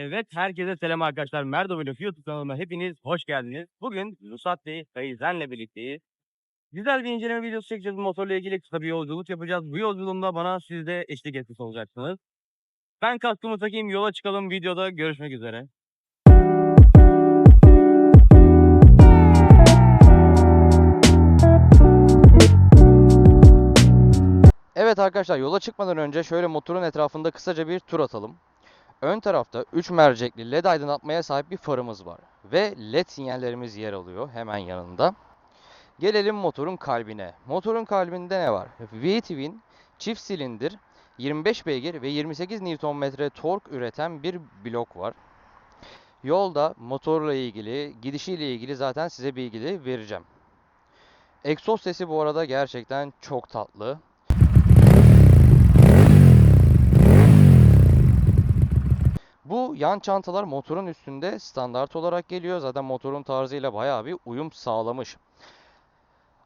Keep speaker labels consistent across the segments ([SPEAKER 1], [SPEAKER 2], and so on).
[SPEAKER 1] Evet, herkese selam arkadaşlar. Merdo YouTube kanalıma hepiniz hoş geldiniz. Bugün Nusat Bey, Kayızen'le birlikteyiz. Güzel bir inceleme videosu çekeceğiz. Motorla ilgili kısa bir yolculuk yapacağız. Bu yolculuğumda bana siz de eşlik etmiş olacaksınız. Ben kaskımı takayım, yola çıkalım. Videoda görüşmek üzere.
[SPEAKER 2] Evet arkadaşlar yola çıkmadan önce şöyle motorun etrafında kısaca bir tur atalım. Ön tarafta 3 mercekli led aydınlatmaya sahip bir farımız var. Ve led sinyallerimiz yer alıyor hemen yanında. Gelelim motorun kalbine. Motorun kalbinde ne var? V-Twin çift silindir 25 beygir ve 28 Nm tork üreten bir blok var. Yolda motorla ilgili, gidişiyle ilgili zaten size bilgileri vereceğim. Egzoz sesi bu arada gerçekten çok tatlı. Bu yan çantalar motorun üstünde standart olarak geliyor. Zaten motorun tarzıyla bayağı bir uyum sağlamış.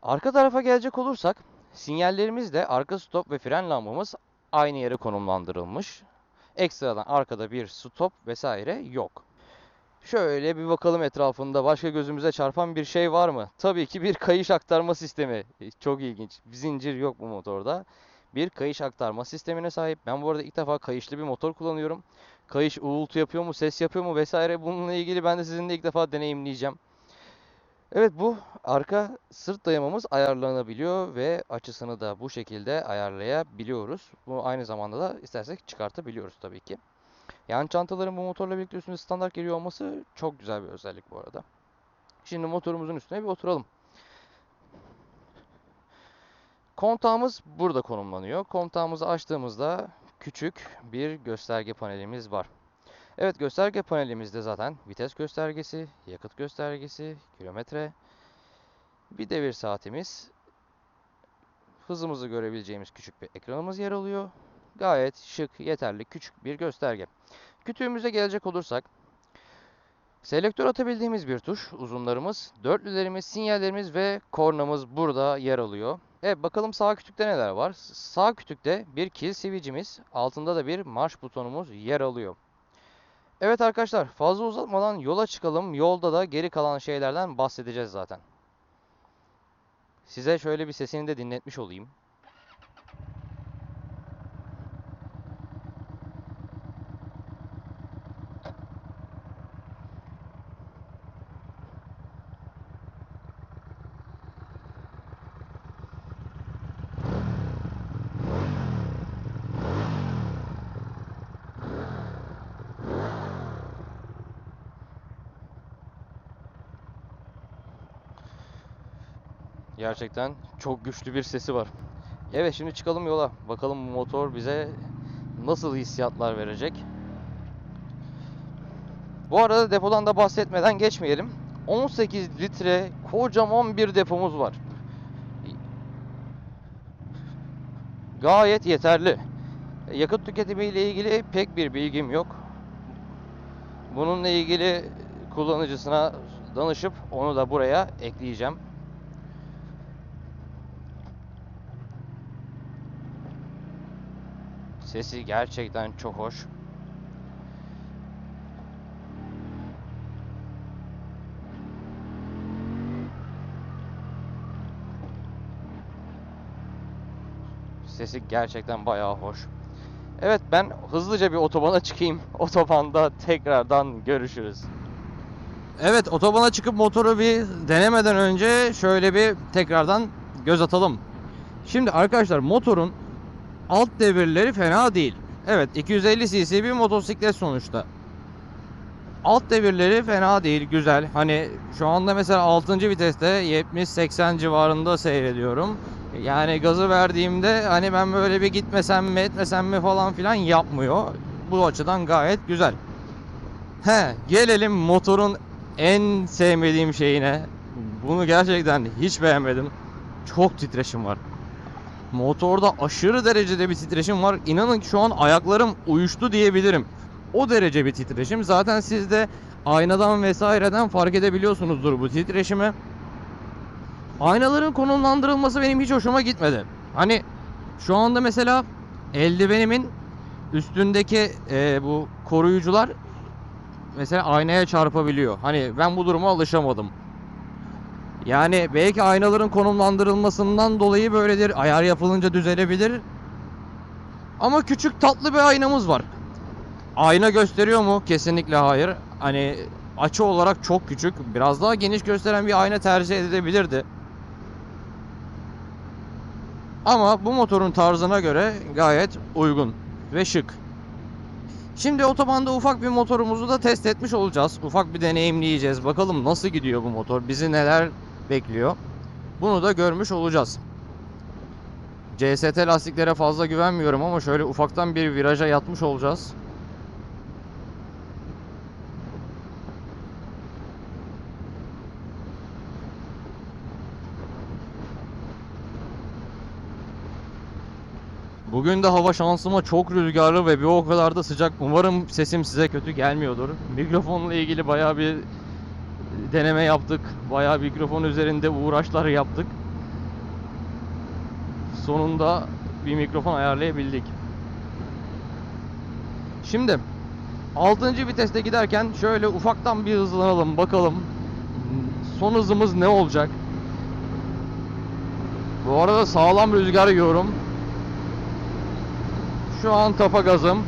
[SPEAKER 2] Arka tarafa gelecek olursak sinyallerimiz de arka stop ve fren lambamız aynı yere konumlandırılmış. Ekstradan arkada bir stop vesaire yok. Şöyle bir bakalım etrafında başka gözümüze çarpan bir şey var mı? Tabii ki bir kayış aktarma sistemi. Çok ilginç. Bir zincir yok bu motorda. Bir kayış aktarma sistemine sahip. Ben bu arada ilk defa kayışlı bir motor kullanıyorum. Kayış uğultu yapıyor mu, ses yapıyor mu vesaire bununla ilgili ben de sizinle ilk defa deneyimleyeceğim. Evet bu arka sırt dayamamız ayarlanabiliyor ve açısını da bu şekilde ayarlayabiliyoruz. Bu aynı zamanda da istersek çıkartabiliyoruz tabii ki. Yan çantaların bu motorla birlikte üstünde standart geliyor olması çok güzel bir özellik bu arada. Şimdi motorumuzun üstüne bir oturalım. Kontağımız burada konumlanıyor. Kontağımızı açtığımızda küçük bir gösterge panelimiz var. Evet gösterge panelimizde zaten vites göstergesi, yakıt göstergesi, kilometre, bir devir saatimiz, hızımızı görebileceğimiz küçük bir ekranımız yer alıyor. Gayet şık, yeterli, küçük bir gösterge. Kütüğümüze gelecek olursak, selektör atabildiğimiz bir tuş, uzunlarımız, dörtlülerimiz, sinyallerimiz ve kornamız burada yer alıyor. Evet bakalım sağ kütükte neler var. Sağ kütükte bir kill switch'imiz, altında da bir marş butonumuz yer alıyor. Evet arkadaşlar fazla uzatmadan yola çıkalım. Yolda da geri kalan şeylerden bahsedeceğiz zaten. Size şöyle bir sesini de dinletmiş olayım. Gerçekten çok güçlü bir sesi var. Evet şimdi çıkalım yola. Bakalım bu motor bize nasıl hissiyatlar verecek. Bu arada depodan da bahsetmeden geçmeyelim. 18 litre kocaman bir depomuz var. Gayet yeterli. Yakıt tüketimi ile ilgili pek bir bilgim yok. Bununla ilgili kullanıcısına danışıp onu da buraya ekleyeceğim. Sesi gerçekten çok hoş. Sesi gerçekten bayağı hoş. Evet ben hızlıca bir otobana çıkayım. Otobanda tekrardan görüşürüz. Evet otobana çıkıp motoru bir denemeden önce şöyle bir tekrardan göz atalım. Şimdi arkadaşlar motorun alt devirleri fena değil. Evet 250 cc bir motosiklet sonuçta. Alt devirleri fena değil, güzel. Hani şu anda mesela 6. viteste 70-80 civarında seyrediyorum. Yani gazı verdiğimde hani ben böyle bir gitmesem mi etmesem mi falan filan yapmıyor. Bu açıdan gayet güzel. He, gelelim motorun en sevmediğim şeyine. Bunu gerçekten hiç beğenmedim. Çok titreşim var. Motorda aşırı derecede bir titreşim var. İnanın ki şu an ayaklarım uyuştu diyebilirim. O derece bir titreşim. Zaten siz de aynadan vesaireden fark edebiliyorsunuzdur bu titreşimi. Aynaların konumlandırılması benim hiç hoşuma gitmedi. Hani şu anda mesela eldivenimin üstündeki e, bu koruyucular mesela aynaya çarpabiliyor. Hani ben bu duruma alışamadım. Yani belki aynaların konumlandırılmasından dolayı böyledir. Ayar yapılınca düzelebilir. Ama küçük tatlı bir aynamız var. Ayna gösteriyor mu? Kesinlikle hayır. Hani açı olarak çok küçük. Biraz daha geniş gösteren bir ayna tercih edilebilirdi. Ama bu motorun tarzına göre gayet uygun ve şık. Şimdi otobanda ufak bir motorumuzu da test etmiş olacağız. Ufak bir deneyimleyeceğiz. Bakalım nasıl gidiyor bu motor? Bizi neler bekliyor? Bunu da görmüş olacağız. CST lastiklere fazla güvenmiyorum ama şöyle ufaktan bir viraja yatmış olacağız. Bugün de hava şansıma çok rüzgarlı ve bir o kadar da sıcak. Umarım sesim size kötü gelmiyordur. Mikrofonla ilgili bayağı bir deneme yaptık. Bayağı mikrofon üzerinde uğraşlar yaptık. Sonunda bir mikrofon ayarlayabildik. Şimdi 6. viteste giderken şöyle ufaktan bir hızlanalım bakalım. Son hızımız ne olacak? Bu arada sağlam rüzgar yiyorum. Şu an tapa gazım.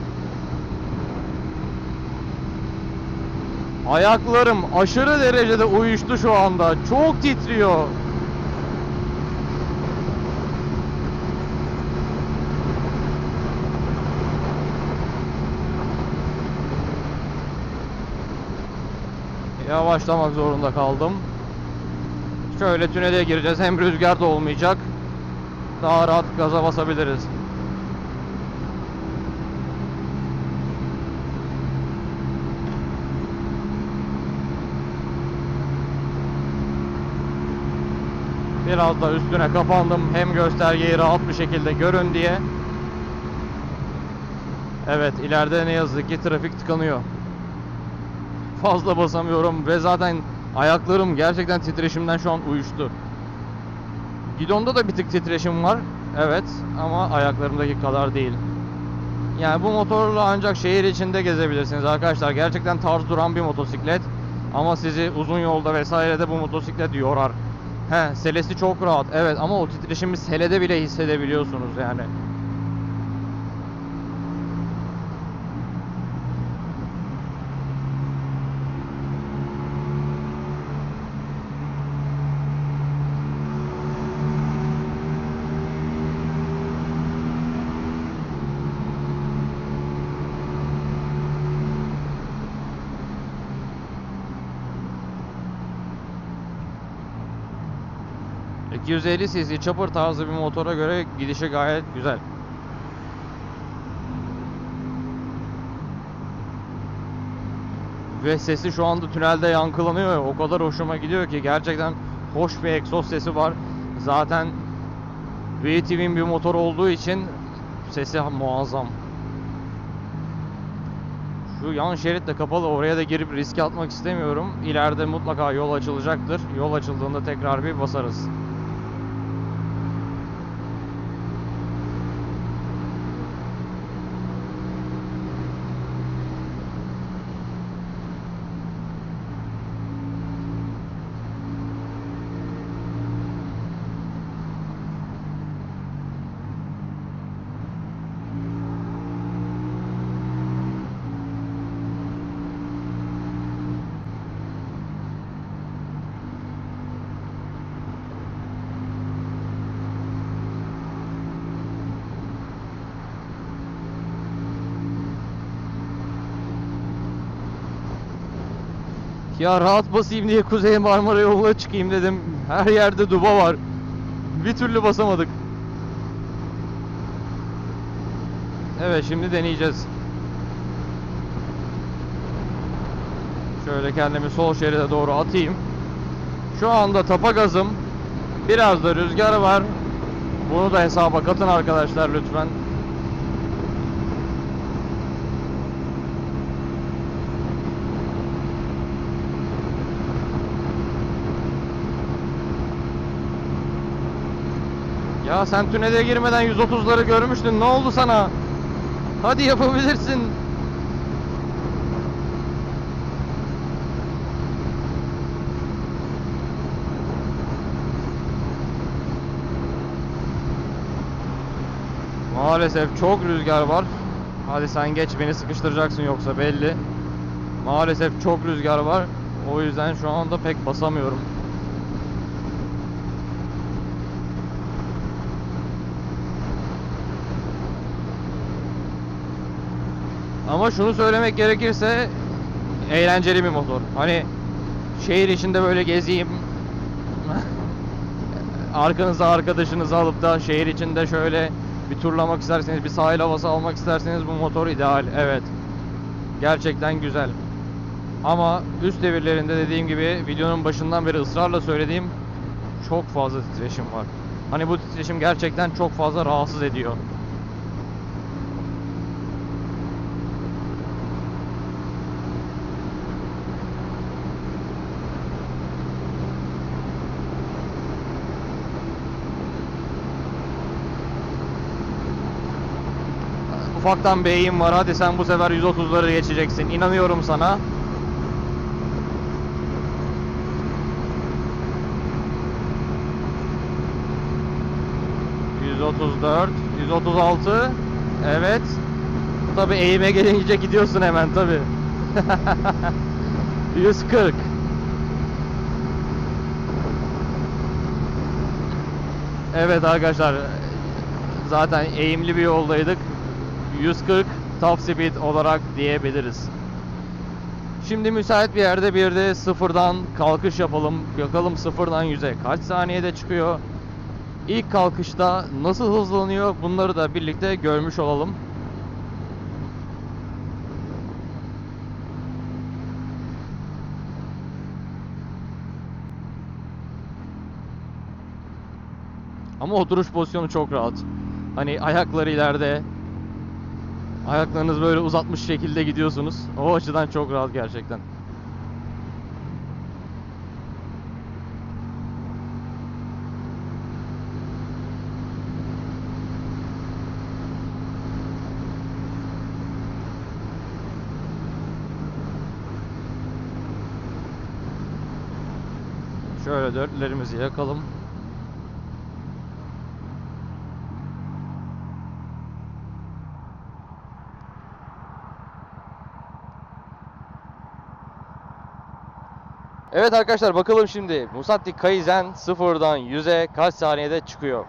[SPEAKER 2] Ayaklarım aşırı derecede uyuştu şu anda. Çok titriyor. Yavaşlamak zorunda kaldım. Şöyle tünele gireceğiz. Hem rüzgar da olmayacak. Daha rahat gaza basabiliriz. Biraz da üstüne kapandım. Hem göstergeyi rahat bir şekilde görün diye. Evet ileride ne yazık ki trafik tıkanıyor. Fazla basamıyorum ve zaten ayaklarım gerçekten titreşimden şu an uyuştu. Gidonda da bir tık titreşim var. Evet ama ayaklarımdaki kadar değil. Yani bu motorla ancak şehir içinde gezebilirsiniz arkadaşlar. Gerçekten tarz duran bir motosiklet. Ama sizi uzun yolda vesairede bu motosiklet yorar. He, selesi çok rahat. Evet ama o titreşimi selede bile hissedebiliyorsunuz yani. ...250 cc chopper tarzı bir motora göre gidişi gayet güzel. Ve sesi şu anda tünelde yankılanıyor. O kadar hoşuma gidiyor ki gerçekten hoş bir egzoz sesi var. Zaten VTV'nin bir motor olduğu için sesi muazzam. Şu yan şerit de kapalı. Oraya da girip riske atmak istemiyorum. İleride mutlaka yol açılacaktır. Yol açıldığında tekrar bir basarız. Ya rahat basayım diye Kuzey Marmara yoluna çıkayım dedim. Her yerde duba var. Bir türlü basamadık. Evet şimdi deneyeceğiz. Şöyle kendimi sol şeride doğru atayım. Şu anda tapa gazım. Biraz da rüzgar var. Bunu da hesaba katın arkadaşlar lütfen. Ya sen tünele girmeden 130'ları görmüştün. Ne oldu sana? Hadi yapabilirsin. Maalesef çok rüzgar var. Hadi sen geç beni sıkıştıracaksın yoksa belli. Maalesef çok rüzgar var. O yüzden şu anda pek basamıyorum. Ama şunu söylemek gerekirse eğlenceli bir motor. Hani şehir içinde böyle gezeyim. Arkanıza arkadaşınızı alıp da şehir içinde şöyle bir turlamak isterseniz, bir sahil havası almak isterseniz bu motor ideal. Evet. Gerçekten güzel. Ama üst devirlerinde dediğim gibi videonun başından beri ısrarla söylediğim çok fazla titreşim var. Hani bu titreşim gerçekten çok fazla rahatsız ediyor. Ufaktan bir eğim var. Hadi sen bu sefer 130'ları geçeceksin. İnanıyorum sana. ...134, 136... ...evet... ...tabi eğime gelince gidiyorsun hemen tabi... ...140... Evet arkadaşlar... ...zaten eğimli bir yoldaydık... 140 top speed olarak diyebiliriz. Şimdi müsait bir yerde bir de sıfırdan kalkış yapalım. Bakalım sıfırdan 100'e kaç saniyede çıkıyor. İlk kalkışta nasıl hızlanıyor bunları da birlikte görmüş olalım. Ama oturuş pozisyonu çok rahat. Hani ayakları ileride, Ayaklarınız böyle uzatmış şekilde gidiyorsunuz. O açıdan çok rahat gerçekten. Şöyle dörtlerimizi yakalım. Evet arkadaşlar bakalım şimdi Musatti Kaizen sıfırdan 100'e kaç saniyede çıkıyor?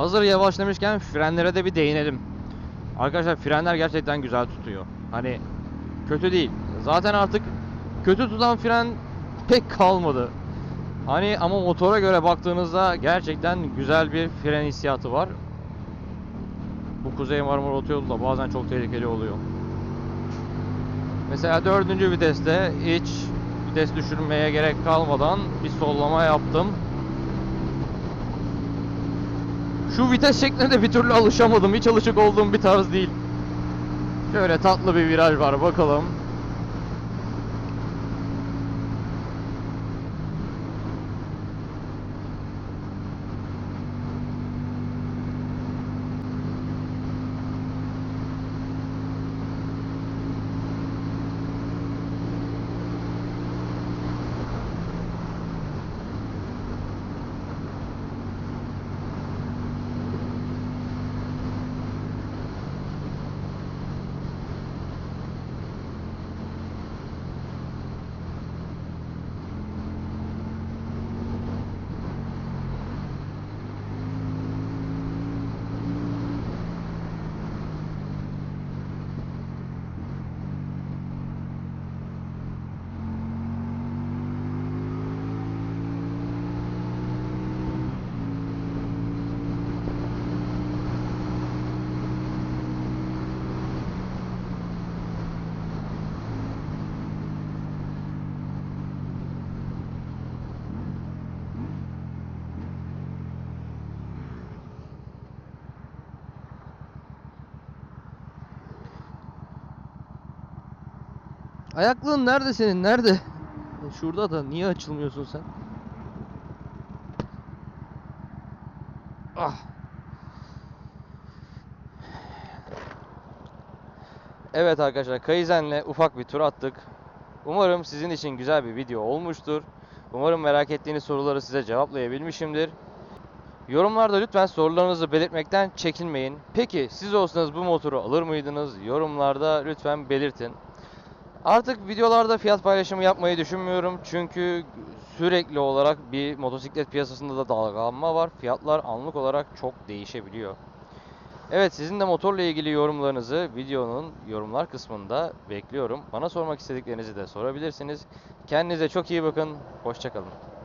[SPEAKER 2] Hazır yavaşlamışken frenlere de bir değinelim. Arkadaşlar frenler gerçekten güzel tutuyor. Hani kötü değil. Zaten artık kötü tutan fren pek kalmadı. Hani ama motora göre baktığınızda gerçekten güzel bir fren hissiyatı var. Bu Kuzey Marmara Otoyolu da bazen çok tehlikeli oluyor. Mesela dördüncü viteste hiç vites düşürmeye gerek kalmadan bir sollama yaptım. Şu vites şekline de bir türlü alışamadım. Hiç alışık olduğum bir tarz değil. Şöyle tatlı bir viraj var bakalım. Ayaklığın nerede senin? Nerede? Şurada da niye açılmıyorsun sen? Ah. Evet arkadaşlar Kaizen'le ufak bir tur attık. Umarım sizin için güzel bir video olmuştur. Umarım merak ettiğiniz soruları size cevaplayabilmişimdir. Yorumlarda lütfen sorularınızı belirtmekten çekinmeyin. Peki siz olsanız bu motoru alır mıydınız? Yorumlarda lütfen belirtin. Artık videolarda fiyat paylaşımı yapmayı düşünmüyorum. Çünkü sürekli olarak bir motosiklet piyasasında da dalgalanma var. Fiyatlar anlık olarak çok değişebiliyor. Evet sizin de motorla ilgili yorumlarınızı videonun yorumlar kısmında bekliyorum. Bana sormak istediklerinizi de sorabilirsiniz. Kendinize çok iyi bakın. Hoşçakalın.